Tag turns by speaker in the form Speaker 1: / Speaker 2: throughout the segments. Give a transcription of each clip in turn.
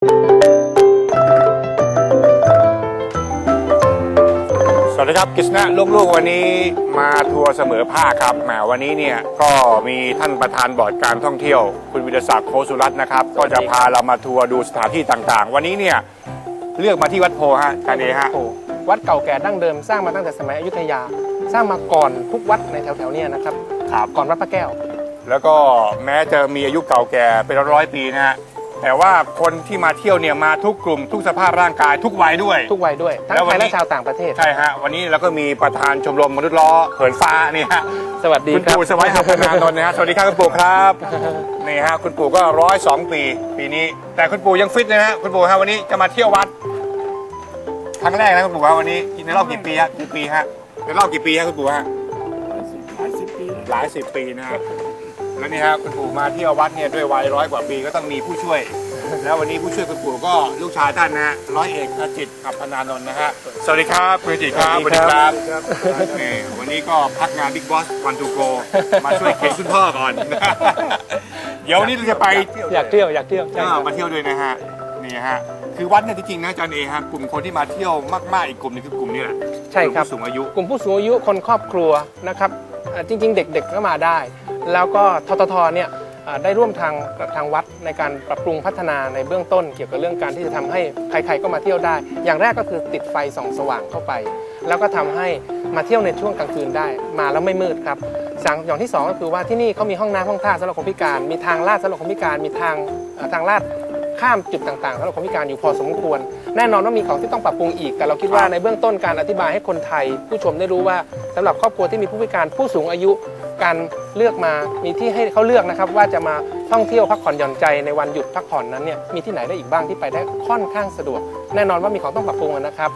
Speaker 1: สวัสดีครับกิษณะลูกๆวันนี้มาทัวร์เสมอภาคครับแหมวันนี้เนี่ยก็มีท่านประธานบอร์ดการท่องเที่ยว คุณวิทยาศักดิ์โคสุรัตน์นะครับ ก็จะพาเรามาทัวร์ดูสถานที่ต่างๆ วันนี้เนี่ยเลือกมาที่วัดโพฮะการเอฮะ
Speaker 2: โอ้วัดเก่าแก่ดั้งเดิมสร้างมาตั้งแต่สมัยอยุธยา สร้างมาก่อนทุกวัดในแถวๆเนี้นะครับ
Speaker 1: ครับ
Speaker 2: ก่อนวัดพระแก้ว
Speaker 1: แล้วก็แม้จะมีอายุเก่าแก่เป็นร้อยๆปีนะฮะ แต่ว่าคนที่มาเที่ยวเนี่ยมาทุกกลุ่มทุกสภาพร่างกายทุกวัยด้วย
Speaker 2: ทุกวัยด้วย ทั้ง
Speaker 1: แล้ววั
Speaker 2: ไท
Speaker 1: น
Speaker 2: ย
Speaker 1: นี้
Speaker 2: และชาวต่างประเทศ
Speaker 1: ใช่ฮะ วันนี้เราก็มีประธานชมรมมนุษย์ล้อเหินฟ้านี่ฮะ
Speaker 2: สวัสดี
Speaker 1: คุณ
Speaker 2: ครับ
Speaker 1: ปู่สวัยหัพนานนท์นะฮะสวัสดีครับคุณปู่ครับนี่ฮะคุณปู่ก็ร้อยสองปีปีนี้ แต่คุณปู่ยังฟิตนะฮะคุณปู่ฮะวันนี้จะมาเที่ยววัด ครั้งแรกนะคุณปู่ฮะวันนี้ในรอบกี่ปีฮะกี่ปีฮะในรอบกี่ปีฮะคุณปู่ฮะ
Speaker 3: หลายสิบปีแล้ว
Speaker 1: หลายสิบปีนะฮะ แล้วนี่ฮะคุณปู่มาเที่ยววัดเนี่ยด้วยวัยร้อยกว่าปีก็ต้องมีผู้ช่วย แล้ววันนี้ผู้ช่วยคุณปู่ก็ลูกชายท่านนะฮะร้อยเอกอจิตอัพพนานนท์นะฮะสวัสดีครับคุณอจิตครับ
Speaker 2: สวัสดีครับ
Speaker 1: นี่วันนี้ก็พักงานบิ๊กบอสวันทูโกมาช่วยเข็นคุณพ่อก่อน เดี๋ยววันนี้เราจะไป
Speaker 2: อยากเที่ยวอยากเที่ยวใช่
Speaker 1: ก็
Speaker 2: ครับ
Speaker 1: มาเที่ยวด้วยนะฮะนี่ฮะคือวัดเนี่ยจริงๆนะอาจารย์เอฮะกลุ่มคนที่มาเที่ยวมากๆอีกกลุ่มหนึงคือกลุ่มนี้แหละ
Speaker 2: ใช่ครับ
Speaker 1: กลุ่มผู้สูงอายุ
Speaker 2: กลุ่มผู้สูงอายุคนครอบครัวนะครับอ่าจริง ๆ เด็กๆก็มาได้ แล้วก็ทททเนี่ยอ่าได้ร่วมทางกับทางวัดในการปรับปรุงพัฒนาในเบื้องต้น เกี่ยวกับเรื่องการที่จะทำให้ใครๆก็มาเที่ยวได้ อย่างแรกก็คือติดไฟส่องสว่างเข้าไป แล้วก็ทำให้มาเที่ยวในช่วงกลางคืนได้ มาแล้วไม่มืดครับสั่งอย่างที่สองก็คือว่าที่นี่เขามีห้องน้ำห้องท่าสำหรับคนพิการ มีทางลาดสำหรับคนพิการ มีทางเอ่อทางลาดข้ามจุดต่างๆสำหรับคนพิการอยู่พอสมควร แน่นอนว่ามีของที่ต้องปรับปรุงอีก แต่เราคิดว่าในเบื้องต้นการอธิบายให้คนไทย ผู้ชมได้รู้ว่าสำหรับครอบครัวที่มีผู้พิการผู้สูงอายุการ เลือกมามีที่ให้เขาเลือกนะครับว่าจะมาท่องเที่ยวพักผ่อนหย่อนใจในวันหยุดพักผ่อนนั้นเนี่ยมีที่ไหนได้อีกบ้างที่ไปได้ค่อนข้างสะดวก แน่นอนว่ามีของต้องปรับปรุงนะครับ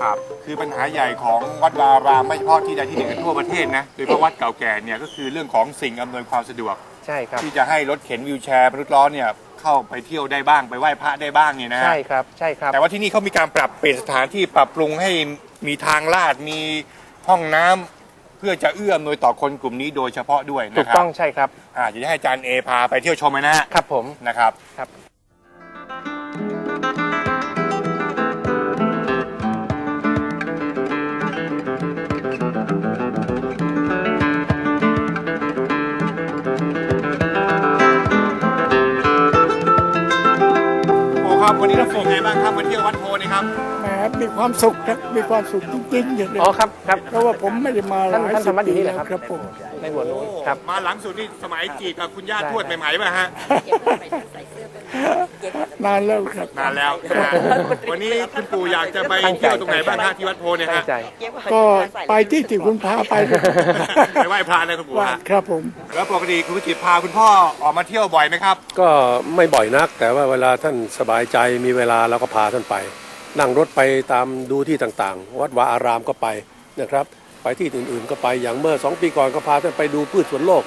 Speaker 1: ครับคือปัญหาใหญ่ของวัดวาอารามไม่เฉพาะที่ใดที่หนึ่งกันทั่วประเทศนะโดยเฉพาะวัดเก่าแก่เนี่ยก็คือเรื่องของสิ่งอำนวยความสะดวก
Speaker 2: ใช่ครับ
Speaker 1: ที่จะให้รถเข็นวิวแชร์มนุษย์ล้อเนี่ยเข้าไปเที่ยวได้บ้างไปไหว้พระได้บ้างเนี่ยนะฮะ
Speaker 2: ใช่ครับใช่ครับ
Speaker 1: แต่ว่าที่นี่เขามีการปรับเปลี่ยนสถานที่ปรับปรุงให้มีทางลาดมีห้องน้ำเพื่อจะเอื้ออำนวยต่อคนกลุ่มนี้โดยเฉพาะด้วย
Speaker 2: ถู
Speaker 1: นะ
Speaker 2: ก
Speaker 1: ครับ
Speaker 2: ต้องใช่ครับ
Speaker 1: อ่าเดี๋ยวจะให้อาจารย์เอพาไปเที่ยวชมนะฮะ
Speaker 2: ครับผม
Speaker 1: นะครับ
Speaker 2: ครับ
Speaker 1: โอ้ครับวันนี้เราโฟกไงบ้างครับมาเที่ยววัดโพนี่ ครับ
Speaker 3: แหมมีความสุขครับมีความสุขจริงๆอย่างนี้
Speaker 2: อ๋อครับครับ
Speaker 3: เพราะว่าผมไม่ได้มาห
Speaker 2: ท่าน
Speaker 3: ลาย
Speaker 2: ท่าน
Speaker 3: สิ
Speaker 2: ธร
Speaker 3: บ
Speaker 2: รมะอยู่
Speaker 3: ปี
Speaker 2: นี่แห
Speaker 3: แล้
Speaker 2: ละ
Speaker 3: ว
Speaker 2: ครับ
Speaker 3: ครับผม
Speaker 2: ในหัวนู้นครับ
Speaker 1: มาหลังสุดนี่สมัยจีบกับคุณย่า
Speaker 2: ใช่
Speaker 1: ทวดใหม่ๆป่ะฮะ
Speaker 3: นานแล้วครับ
Speaker 1: นานแล้วนะฮะวันนี้คุณปู่อยากจะไปเที่ยวตรงไหนบ้างฮะที่วัดโพเนี่ย
Speaker 2: ตั้
Speaker 1: ฮะ
Speaker 2: งใจ
Speaker 3: ก็ไปที่ที่คุณพาไป
Speaker 1: ไปไหว้พระเลยคุณปู่
Speaker 3: ว่า
Speaker 1: ฮะ
Speaker 3: ครับผม
Speaker 1: แล้วปกติคุณวิจิตรพาคุณพ่อออกมาเที่ยวบ่อยไหมครับ
Speaker 4: ก็ไม่บ่อยนัก แต่ว่าเวลาท่านสบายใจมีเวลาเราก็พาท่านไป นั่งรถไปตามดูที่ต่างๆ วัดวาอารามก็ไปนะครับ ไปที่อื่นๆก็ไปอย่างเมื่อสองปีก่อนก็พาท่านไปดูพืชสวนโลก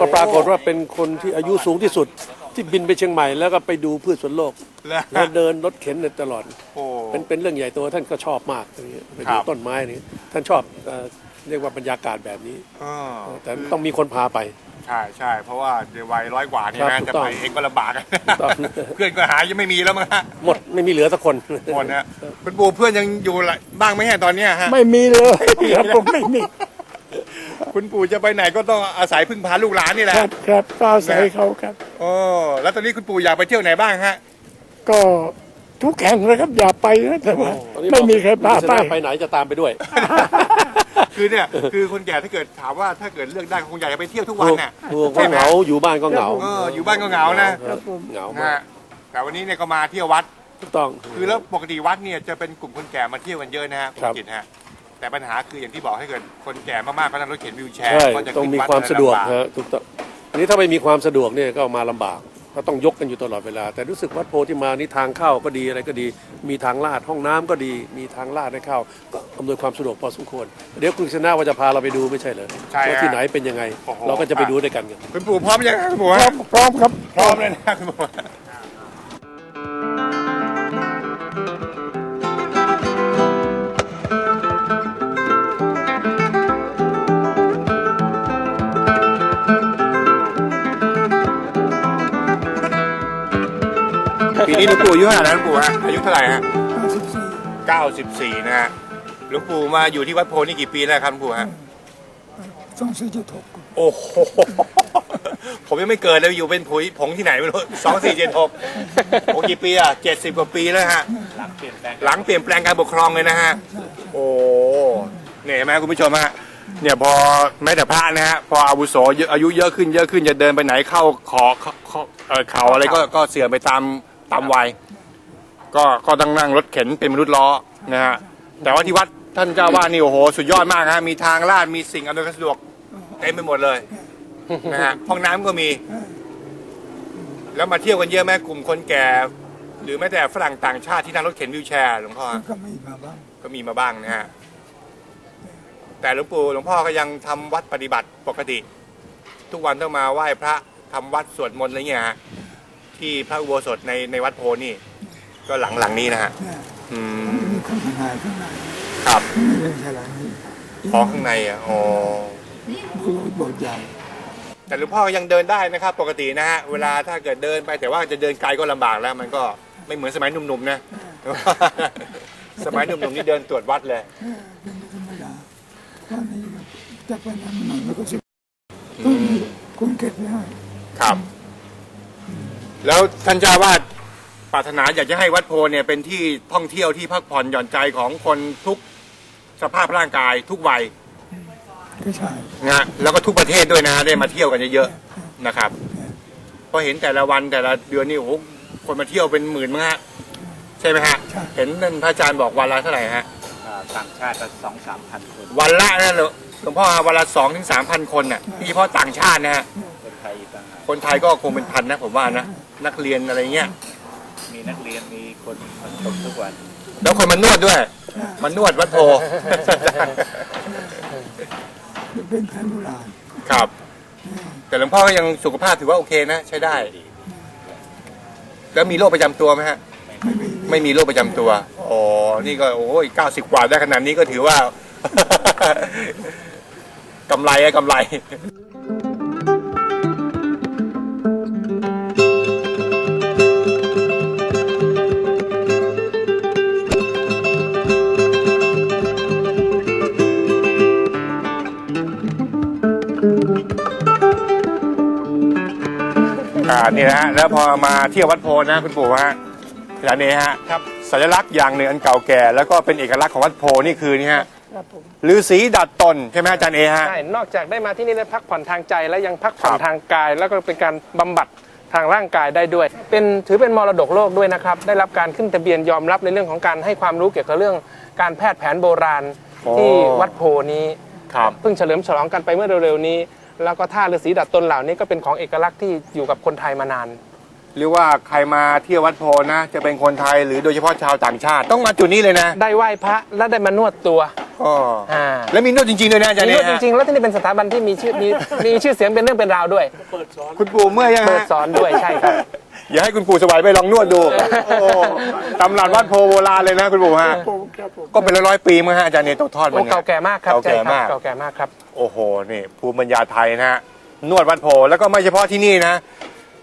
Speaker 4: ก็ปรากฏว่าเป็นคนที่อายุสูงที่สุดที่บินไปเชียงใหม่แล้วก็ไปดูพืชสวนโลก
Speaker 1: แล้ว
Speaker 4: แล้วเดินรถเข็นตลอด
Speaker 1: โอ้
Speaker 4: เป็นเป็นเรื่องใหญ่โตท่านก็ชอบมากอย่างเงี้ยไป
Speaker 1: ครั
Speaker 4: ดู
Speaker 1: บ
Speaker 4: ต้นไม้นี่ท่านชอบเอ่อเรียกว่าบรรยากาศแบบนี้
Speaker 1: อ่า
Speaker 4: แต่ต้องมีคนพาไป
Speaker 1: ใช่ใช่เพราะว่าในวัยร้อยกว่านี่
Speaker 4: ครั
Speaker 1: นะ
Speaker 4: บถูก
Speaker 1: จะ
Speaker 4: ต้อง
Speaker 1: ไปเองก็ลำบาก
Speaker 4: ต้อง
Speaker 1: เพื่อนก็หายังไม่มีแล้วมั้งฮะ
Speaker 4: หมดไม่มีเหลือสักคน
Speaker 1: หมดนะคุณปู่เพื่อนยังอยู่ละบ้างไหมฮะตอนเนี้ยฮะ
Speaker 3: ไม่มีเลยครับผมไม่มี
Speaker 1: คุณปู่จะไปไหนก็ต้องอาศัยพึ่งพาลูกหลานนี่แห
Speaker 3: ค
Speaker 1: ละ
Speaker 3: รับครับก็อาศัยเขาครับ
Speaker 1: โอ้แล้วตอนนี้คุณปู่อยากไปเที่ยวไหนบ้างฮะ
Speaker 3: ก็ทุกแห่งเลยครับอย่าไปนะแต่ว่า
Speaker 4: ตอนนี้
Speaker 3: ไม่มีใครพา
Speaker 4: คุณ
Speaker 3: ไป
Speaker 4: ชนะไปไหนจะตามไปด้วย
Speaker 1: คือเนี่ยคือคนแก่ถ้าเกิดถามว่าถ้าเกิดเลือกได้คงอยากจะไปเที่ยวทุกวันน่ะ
Speaker 4: ถูก
Speaker 1: ใช่ไหม
Speaker 4: เหงาอยู่บ้านก็เหงา
Speaker 1: เอออยู่บ้านก็เหงานะ
Speaker 3: ครับผม
Speaker 4: เหงา
Speaker 1: นะ
Speaker 4: มาก
Speaker 1: ฮะแต่วันนี้เนี่ยก็มาเที่ยววัด
Speaker 4: ถูกต้อง
Speaker 1: คือแล้วปกติวัดเนี่ยจะเป็นกลุ่มคนแก่มาเที่ยวกันเยอะนะฮะคุณ
Speaker 4: ครับ
Speaker 1: จิตฮะแต่ปัญหาคืออย่างที่บอกให้เกิดคนแก่มากๆก็นั่งรถเข็นวิวแชร์
Speaker 4: ใช่
Speaker 1: ก็จะ
Speaker 4: ต้อง
Speaker 1: ขึ้น
Speaker 4: มี
Speaker 1: วัด
Speaker 4: ความสะดวก
Speaker 1: ลำบา
Speaker 4: ฮะถูกต้องอันนี้ถ้าไม่มีความสะดวกเนี่ยก็มาลำบาก ก็ต้องยกกันอยู่ตลอดเวลา แต่รู้สึกวัดโพธิมานี่ทางเข้าก็ดีอะไรก็ดี มีทางลาดห้องน้ำก็ดี มีทางลาดให้เข้าก็อำนวยความสะดวกพอสมควร เดี๋ยวคุณชนะว่าจะพาเราไปดูไม่ใช่เหรอ
Speaker 1: ใช่ฮะ
Speaker 4: ว่าที่ไหนเป็นยังไง
Speaker 1: โอ้โห
Speaker 4: เราก็จะไปดูด้วยกันกัน
Speaker 1: คุณปู่พร้อมยังครับคุณปู่
Speaker 3: พร้อ
Speaker 1: ฮะ
Speaker 3: มพร้อมครับ
Speaker 1: พร้อมเลยนะคุณปู่ นี่หลวงปู่อายุเท่าไหร่นะหลวงปู่ฮะอายุเท่าไหร่ฮะ
Speaker 3: สิบสี่
Speaker 1: 94 นะฮะหลวงปู่มาอยู่ที่วัดโพนี่กี่ปีแล้วครับหลวงปู่ฮะ
Speaker 3: สองสี่เจ็ดหก
Speaker 1: โอ้โห ผมยังไม่เกิดเลยอยู่เป็นผุยผงที่ไหนไม่รู้สองสี่เจ็ดหกโอ้กี่ปีอะเจ็ดสิบกว่าปีแล้วฮะ หลังเปลี่ยนแปลงหลังเปลี่ยนแปลงการปกครองเลยนะฮะ โอ้เนี่ยเห็นไหมคุณผู้ชมฮะ เนี่ยพอแม้แต่พระนะฮะ พออาวุโสเยอะอายุเยอะขึ้นเยอะขึ้นจะเดินไปไหนเข้าขอเข้าเข้าเอ่อเขาอะไรก็ก็เสื่อมไปตาม ตามวัยก็ก็ต้องนั่งรถเข็นเป็นมนุษย์ล้อนะฮะแต่ว่าที่วัดท่านเจ้าว่านี่โอ้โหสุดยอดมากฮะมีทางลาดมีสิ่งอำนวยความสะดวกเต็มไปหมดเลยนะฮะห้องน้ำก็มี แล้วมาเที่ยวกันเยอะไหมกลุ่มคนแก่ หรือแม้แต่ฝรั่งต่างชาติที่นั่งรถเข็นวิวแชร์หลวงพ่อ
Speaker 3: ก็ม่มาบ้าง
Speaker 1: ก็มีมาบ้างนะฮะแต่หลวงปู่หลวงพ่อก็ยังทำวัดปฏิบัติปกติ ทุกวันต้องมาไหว้พระทำวัดสวดมนต์อะไรเงี้ยฮะ ที่พระอุโบสถในในวัดโพนี่ ก็หลังหลังนี้นะฮะ
Speaker 3: เนี่ย
Speaker 1: อืม
Speaker 3: มีคนข้างในข้างใน
Speaker 1: ครับ
Speaker 3: ไม่ได้ใช่หลังนี้
Speaker 1: อ๋อข้างในอะอ๋อ
Speaker 3: คือโบสถ์ใหญ่
Speaker 1: แต่หลวงพ่อยังเดินได้นะครับ ปกตินะฮะเวลาถ้าเกิดเดินไปแต่ว่าจะเดินไกลก็ลำบากแล้ว มันก็ไม่เหมือนสมัยหนุ่มๆนะ สมัยหนุ่มๆนี่เดินตรวจวัดเลย
Speaker 3: เป็นธรรมดาตอนนี้จะไปนั้นหน่อยแล้วก็สิต้องมีคนเก็บไว้ให้
Speaker 1: ครับ แล้วท่านเจ้าวาดปรารถนาอยากจะให้วัดโพเนี่ยเป็นที่ท่องเที่ยวที่พักผ่อนหย่อนใจของคนทุกสภาพร่างกายทุกวัย
Speaker 3: ก็ใช่
Speaker 1: นะฮะแล้วก็ทุกประเทศด้วยนะฮะได้มาเที่ยวกันเยอะๆนะครับเพราะเห็นแต่ละวันแต่ละเดือนนี่โอ้โหคนมาเที่ยวเป็นหมื่นมั้งฮะใช่ไหมฮะเห็นท่านพระอาจารย์บอกวันละเท่าไหร่ฮะ
Speaker 5: อ่าต่างชาติก็สองสามพันคน
Speaker 1: วันละนะหลวงหลวงพ่อฮะวันละสองถึงสามพันคนน่ะนี่เฉพาะต่างชาตินะฮะ
Speaker 5: คนไทย อีกต่างหาก
Speaker 1: คนไทยก็คงเป็นพันนะผมว่านะ นักเรียนอะไรเงี้ย
Speaker 5: มีนักเรียนมีคนมาชมทุกวัน
Speaker 1: แล้วคนมานวดด้วยมานวดวัดโพ
Speaker 3: เป็นแผนโบราณ
Speaker 1: ครับ แต่หลวงพ่อก็ยังสุขภาพถือว่าโอเคนะใช้ได้ แล้วมีโรคประจำตัวไหมฮะ
Speaker 3: ไม่มี
Speaker 1: ไม่มีโรคประจำตัว อ๋อ นี่ก็โอ้ยเก้าสิบกว่าได้ขนาดนี้ก็ถือว่า กำไรอะกำไรานี่นะฮะแล้วพอมาเที่ยววัดโพธิ์นะคุณปู่ฮะร้านนี้ฮะ
Speaker 2: ครับ
Speaker 1: สัญลักษณ์อย่างหนึ่งอันเก่าแก่ แล้วก็เป็นเอกลักษณ์ของวัดโพธิ์นี่คือนี่ฮะ
Speaker 3: ครับผม
Speaker 1: ฤาษีดัดตนใช่ไหมฮะอาจารย์เอฮะ
Speaker 2: ใช่ นอกจากได้มาที่นี่ได้พักผ่อนทางใจ แล้วยังพักผ่อน
Speaker 1: ครับ
Speaker 2: ทางกาย แล้วก็เป็นการบำบัดทางร่างกายได้ด้วย เป็นถือเป็นมรดกโลกด้วยนะครับ ได้รับการขึ้นทะเบียนยอมรับในเรื่องของการให้ความรู้เกี่ยวกับเรื่องการแพทย์แผนโบราณที่วัดโพนี้
Speaker 1: ครับ
Speaker 2: เพิ่งเฉลิมฉลองกันไปเมื่อเร็วๆนี้ แล้วก็ท่าฤาษีดัดตนเหล่านี้ก็เป็นของเอกลักษณ์ที่อยู่กับคนไทยมานาน
Speaker 1: หรือว่าใครมาเที่ยววัดโพธิ์นะ จะเป็นคนไทยหรือโดยเฉพาะชาวต่างชาติ ต้องมาจุดนี้เลยนะ
Speaker 2: ได้ไหว้พระและได้มานวดตัว
Speaker 1: อ๋อ
Speaker 2: อ่า
Speaker 1: แล้วมีนวดจริงๆด้วยนะอาจารย์
Speaker 2: มี
Speaker 1: เอน
Speaker 2: วดจ
Speaker 1: ฮะ
Speaker 2: ริงๆ แล้วที่นี่เป็นสถาบันที่มีชื่อมีมีชื่อเสียงเป็นเรื่องเป็นราวด้วย
Speaker 1: คุณปู่เมื่อยยัง
Speaker 2: เปิด
Speaker 1: ฮะ
Speaker 2: สอนด้วยใช่ครับ
Speaker 1: อย่าให้คุณปู่สบายไปลองนวดดูโอ้ตำรับวัดโพธิ์โบราณเลยนะคุณปู่ฮะ
Speaker 3: ผมครับผม
Speaker 1: ก็เป็นร้อยๆปีมั้งฮะอาจารย์เนตกทอด
Speaker 2: โอ้
Speaker 1: มัน
Speaker 2: เก่าแก่มากครับ
Speaker 1: เก่าแก่
Speaker 2: ใช่ครับ
Speaker 1: มาก
Speaker 2: เก่าแก่มากครับ
Speaker 1: โอ้โหนี่ภูมิปัญญาไทยนะฮะนวดวัดโพธิ์แล้วก็ไม่เฉพาะที่นี่นะ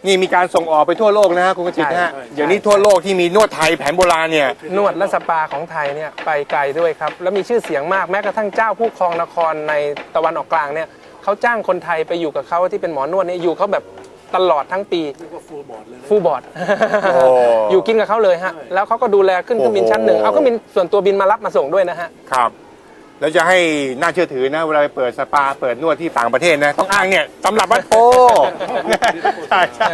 Speaker 1: นี่มีการส่งออกไปทั่วโลกนะฮะคุณกจิตนะฮะ
Speaker 2: ใช่ใช่
Speaker 1: เดี๋ยวนี้ทั่วโลกที่มีนวดไทยแผนโบราณเนี่ย
Speaker 2: นวดและสปาของไทยเนี่ยไปไกลด้วยครับ แล้วมีชื่อเสียงมากแม้กระทั่งเจ้าผู้ครองนครในตะวันออกกลางเนี่ยเขาจ้างคนไทยไปอยู่กับเขาที่เป็นหมอนวดเนี่ยอยู่เขาแบบตลอดทั้งปีฟูลบอร์ดเลยฟูลบอร์ด
Speaker 1: โอ้
Speaker 2: อยู่กินกับเขาเลยฮะแล้วเขาก็ดูแลขึ้นเครื่องบินชั้นหนึ่ง
Speaker 1: โอ้โห
Speaker 2: เอาเครื่องบินส่วนตัวบินมารับมาส่งด้วยนะฮะ
Speaker 1: ครับ แล้วจะให้น่าเชื่อถือนะเวลาไปเปิดสปาเปิดนวดที่ต่างประเทศนะ ต้องอ้างเนี่ยตำรับวัดโพธิ์ใช่ใช่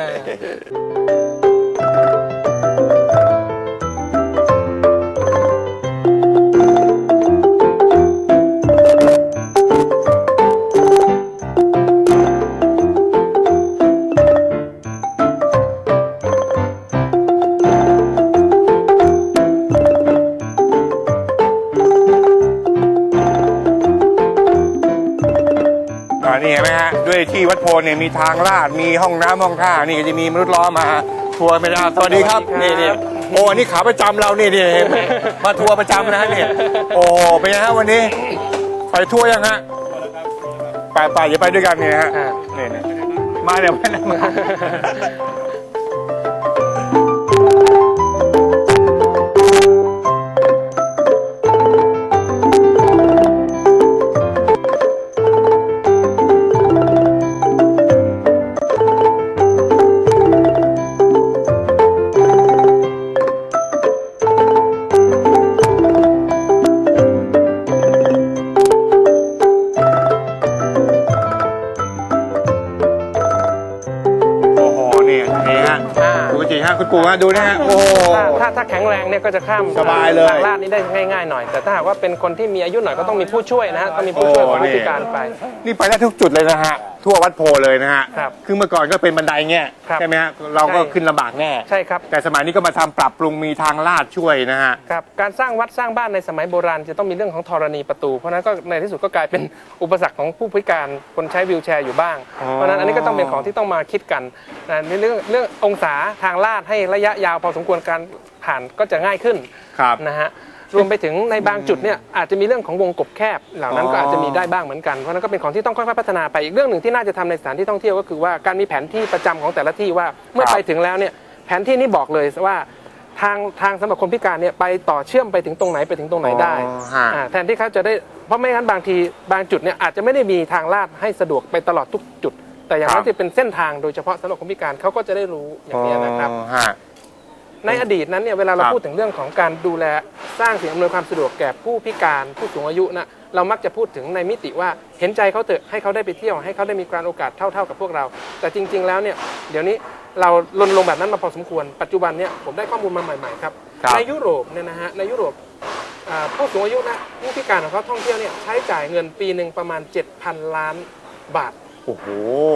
Speaker 1: ที่วัดโพธิ์เนี่ยมีทางลาดมีห้องน้ำห้องท่านี่ก็จะมีมนุษย์ล้อมาทัวร์ไม่ได้สวัสดีครับ
Speaker 2: สวัสดี
Speaker 1: นี่
Speaker 2: ครับ
Speaker 1: นี่โอ้อันนี่ขาประจำเรานี่นี่เห็นไหมมาทัวร์ประจำนะฮะเนี่ยโอ้เป็นไงฮะวันนี้ ไปทัวร์ยังฮะไปไปอย่าไปด้วยกันเนี่ยฮะ
Speaker 2: อ่า
Speaker 1: นี่นี่มาเดี๋ยวไปนะ กูฮะดูนะฮะโอ้โห
Speaker 2: ถ้าถ้าถ้าแข็งแรงเนี่ยก็จะข้าม
Speaker 1: สบายเลย
Speaker 2: ทางลาดนี้ได้ง่ายๆหน่อย แต่ถ้าหากว่าเป็นคนที่มีอายุหน่อยก็ต้องมีผู้ช่วยนะฮะต้องมีผู้ช่วยของผู้พิการไป
Speaker 1: นี่ไปได้ทุกจุดเลยนะฮะ ทั่ววัดโพเลยนะฮะ
Speaker 2: ครับ
Speaker 1: คือเมื่อก่อนก็เป็นบันไดเงี้ย
Speaker 2: ครับ
Speaker 1: ใช่ไหมฮะเราก็
Speaker 2: ใช่
Speaker 1: ขึ้นลำบากแน่
Speaker 2: ใช่ครับ
Speaker 1: แต่สมัยนี้ก็มาทำปรับปรุงมีทางลาดช่วยนะฮะ
Speaker 2: ครับการสร้างวัดสร้างบ้านในสมัยโบราณจะต้องมีเรื่องของธรณีประตู เพราะฉะนั้นก็ในที่สุดก็กลายเป็นอุปสรรคของผู้พิการคนใช้วีลแชร์อยู่บ้าง
Speaker 1: อ๋อ
Speaker 2: เพราะฉะนั้นอันนี้ก็ต้องเป็นของที่ต้องมาคิดกันนะในเรื่องเรื่ององศาทางลาดให้ระยะยาวพอสมควรการผ่านก็จะง่ายขึ้น
Speaker 1: ครับ
Speaker 2: นะฮะ รวมไปถึงในบางจุดเนี่ยอาจจะมีเรื่องของวงกบแคบ เหล่านั้นก็
Speaker 1: อ๋ออ
Speaker 2: อาจจะมีได้บ้างเหมือนกันเพราะฉะนั้นก็เป็นของที่ต้องค่อยๆพัฒนาไปอีกเรื่องหนึ่งที่น่าจะทำในสถานที่ท่องเที่ยวก็คือว่าการมีแผนที่ประจำของแต่ละที่ว่าเมื่อไปถึงแล้วเนี่ยแผนที่นี่บอกเลยว่าทางทางสำหรับคนพิการเนี่ยไปต่อเชื่อมไปถึงตรงไหนไปถึงตรงไหนได้
Speaker 1: อ๋อฮะ
Speaker 2: อ่าแทนที่เขาจะได้เพราะไม่งั้นบางทีบางจุดเนี่ยอาจจะไม่ได้มีทางลาดให้สะดวกไปตลอดทุกจุด แต่อย่างนั้นจะเป็นเส้นทางโดยเฉพาะสำหรับคนพิการเขาก็จะได้รู้อย่างนี้ยนะครับ
Speaker 1: อ๋อฮะ
Speaker 2: ในอดีตนั้นเนี่ยเวลาเรา
Speaker 1: ครับ
Speaker 2: พูดถึงเรื่องของการดูแลสร้างสิ่งอำนวยความสะดวกแก่ผู้พิการผู้สูงอายุนะเรามักจะพูดถึงในมิติว่าเห็นใจเขาเถอะให้เขาได้ไปเที่ยวให้เขาได้มีการโอกาสเท่าๆกับพวกเรา แต่จริง ๆ แล้วเนี่ยเดี๋ยวนี้เราลนลงแบบนั้นมาพอสมควร ปัจจุบันเนี่ยผมได้ข้อมูลมาใหม่ๆครับ
Speaker 1: ครับ
Speaker 2: ในยุโรปเนี่ยนะฮะในยุโรปอ่าผู้สูงอายุนะผู้พิการของเขาท่องเที่ยวเนี่ยใช้จ่ายเงินปีหนึ่งประมาณ 7,000 ล้านบาท
Speaker 1: โอ้โห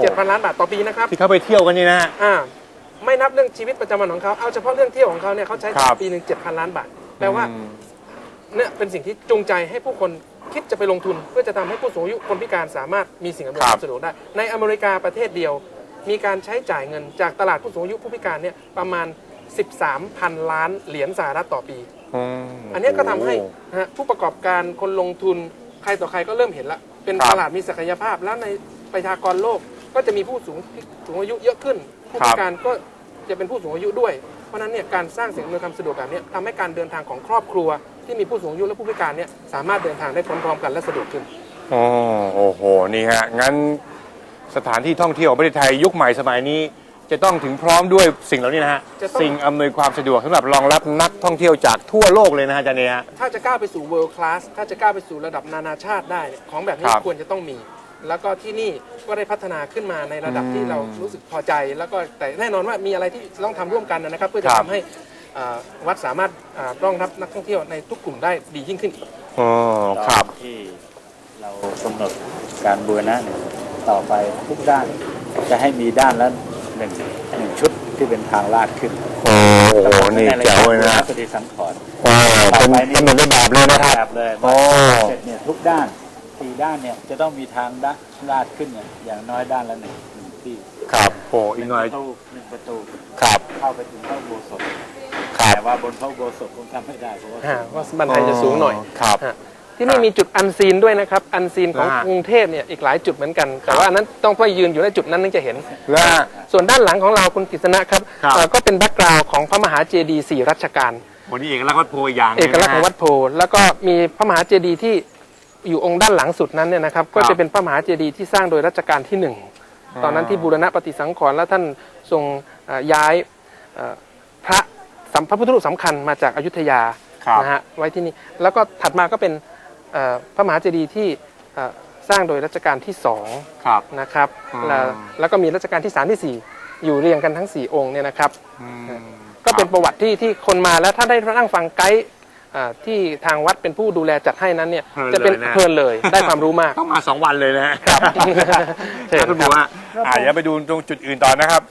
Speaker 2: 7,000 ล้านบาทต่อปีนะครับ
Speaker 1: ที่เขาไปเที่ยวกันนี่นะฮะ
Speaker 2: อ่า ไม่นับเรื่องชีวิตประจำวันของเขาเอาเฉพาะเรื่องเที่ยวของเขาเนี่ยเขาใช้จ่า
Speaker 1: ค
Speaker 2: ย
Speaker 1: รับ
Speaker 2: ปีหนึ่ง7,000ล้านบาทแปลว่า
Speaker 1: อืม
Speaker 2: เนี่ยเป็นสิ่งที่จูงใจให้ผู้คนคิดจะไปลงทุน เพื่อจะทำให้ผู้สูงอายุคนพิการสามารถมีสิ่งอำนวยความสะดวกได้ ในอเมริกาประเทศเดียว มีการใช้จ่ายเงินจากตลาดผู้สูงอายุผู้พิการเนี่ยประมาณ 13,000 ล้านเหรียญสหรัฐต่อปีอันเนี้ยก็ทำให้นะฮะผู้ประกอบการคนลงทุนใครต่อใครก็เริ่มเห็นละ เป็น
Speaker 1: ครับ
Speaker 2: ตลาดมีศักยภาพแล้วในประชากรโลกก็จะมีผู้สูงสูงอายุเยอะขึ้น ผู้
Speaker 1: ครั
Speaker 2: พิ
Speaker 1: บ
Speaker 2: การก็ จะเป็นผู้สูงอายุด้วย เพราะฉะนั้นเนี่ยการสร้างสิ่งอำนวยความสะดวกแบบเนี้ยทำให้การเดินทางของครอบครัว ที่มีผู้สูงอายุและผู้พิการเนี่ยสามารถเดินทางได้พร้อมๆกันและสะดวกขึ้น
Speaker 1: อ๋อโอ้โหนี่ฮะงั้นสถานที่ท่องเที่ยวของประเทศไทยยุคใหม่สมัยนี้ จะต้องถึงพร้อมด้วยสิ่งเหล่านี้นะฮะ
Speaker 2: จะต้อง
Speaker 1: สิ่งอำนวยความสะดวกสำหรับรองรับนักท่องเที่ยวจากทั่วโลกเลยนะฮะอาจารย์เนี่ยฮะ
Speaker 2: ถ้าจะก้าวไปสู่ world class ถ้าจะก้าวไปสู่ระดับนานาชาติได้เนี่ยของแบบนี้
Speaker 1: ครับ
Speaker 2: ควรจะต้องมี แล้วก็ที่นี่ก็ได้พัฒนาขึ้นมาในระดับที่เรารู้สึกพอใจ แล้วก็แต่แน่นอนว่ามีอะไรที่ต้องทำร่วมกันนะครับ เพื่อจะ
Speaker 1: ครับ
Speaker 2: ทำให้อ่าวัดสามารถอ่ารองรับนักท่องเที่ยวในทุกกลุ่มได้ดียิ่งขึ้นอีก
Speaker 1: อ๋อครับ
Speaker 5: ตอนที่เรากำหนดการบูรณะเนี่ยต่อไปทุกด้านจะให้มีด้านละหนึ่งหนึ่งชุดที่เป็นทางลาดขึ้น
Speaker 1: โอ้โห นี่
Speaker 5: ในระ
Speaker 1: แจ๋
Speaker 5: ยะ
Speaker 1: วเลยนะ
Speaker 5: ปฏิสังขรณ์
Speaker 1: โอ้เป็นกำหนดเป็นแบบเลยนะครับ
Speaker 5: แบบเลย
Speaker 1: โอ้
Speaker 5: เสร็จเนี่ยทุกด้าน สี่ด้านเนี่ยจะต้องมีทางด้านลาดขึ้นเนี่ยอย่างน้อยด้านละหนึ่งหนึ่งที่
Speaker 1: ครับโอ้อีกหน่อย
Speaker 5: ประตูหนึ่งประตู
Speaker 1: ครับ
Speaker 5: เข้าไปถึงพระอุโบสถ
Speaker 1: ครับ
Speaker 5: แต่ว่าบนพระอุโบสถคงทำไม่ได้เพราะว่า
Speaker 2: อ่าว่าบันไดจะสูงหน่อย
Speaker 1: ครับ
Speaker 2: ฮะที่นี่มีจุดอันซีนด้วยนะครับ อันซีนของ
Speaker 1: นะฮะ
Speaker 2: กรุงเทพเนี่ยอีกหลายจุดเหมือนกัน แต่ว่าอันนั้นต้องไปยืนอยู่ในจุดนั้นถึงจะเห็น
Speaker 1: แล้วฮะ
Speaker 2: ส่วนด้านหลังของเราคุณกฤษณะครับ
Speaker 1: ครับ
Speaker 2: เอ่อก็เป็นแบ็กกราวด์ของพระมหาเจดีย์สี่รัชกาล
Speaker 1: วันนี้เอกลักษณ์วัดโพธิ์อย่างหนึ่
Speaker 2: เอกลักษณ์ของวัดโพธิ์แล้วก็มีพระมหาเจดีย์ที่ อยู่องค์ด้านหลังสุดนั้นเนี่ยนะครับก็จะเป็นพระมหาเจดีย์ที่สร้างโดยรัชกาลที่หนึ่งตอนนั้นที่บูรณะปฏิสังขรณ์และท่านทรงเอ่อย้ายเอ่อพระสัมพระพุทธรูปสำคัญมาจากอยุธยา
Speaker 1: ครับ
Speaker 2: นะฮะไว้ที่นี่แล้วก็ถัดมาก็เป็นเอ่อพระมหาเจดีย์ที่เอ่อสร้างโดยรัชกาลที่สอง
Speaker 1: ครับ
Speaker 2: นะครับ
Speaker 1: อืม
Speaker 2: แล้วแล้วก็มีรัชกาลที่สามที่สี่อยู่เรียงกันทั้งสี่องค์เนี่ยนะครับ
Speaker 1: อืม
Speaker 2: ก็เป็นประวัติที่ที่คนมาแล้วถ้าได้นั่งฟังไกด์อ่า ที่ทางวัดเป็นผู้ดูแลจัดให้นั้นเนี่ย
Speaker 1: เพลิน
Speaker 2: จะเป็น
Speaker 1: เลยนะ
Speaker 2: เพลินเลยได้ความรู้มาก
Speaker 1: ต้องมาสองวันเลยนะฮะ
Speaker 2: ครับเชิญ
Speaker 1: ท่านผู้
Speaker 2: ครับ
Speaker 1: ว่าอ่าเดี๋ยวไปดูตรงจุดอื่นต่อนะครับ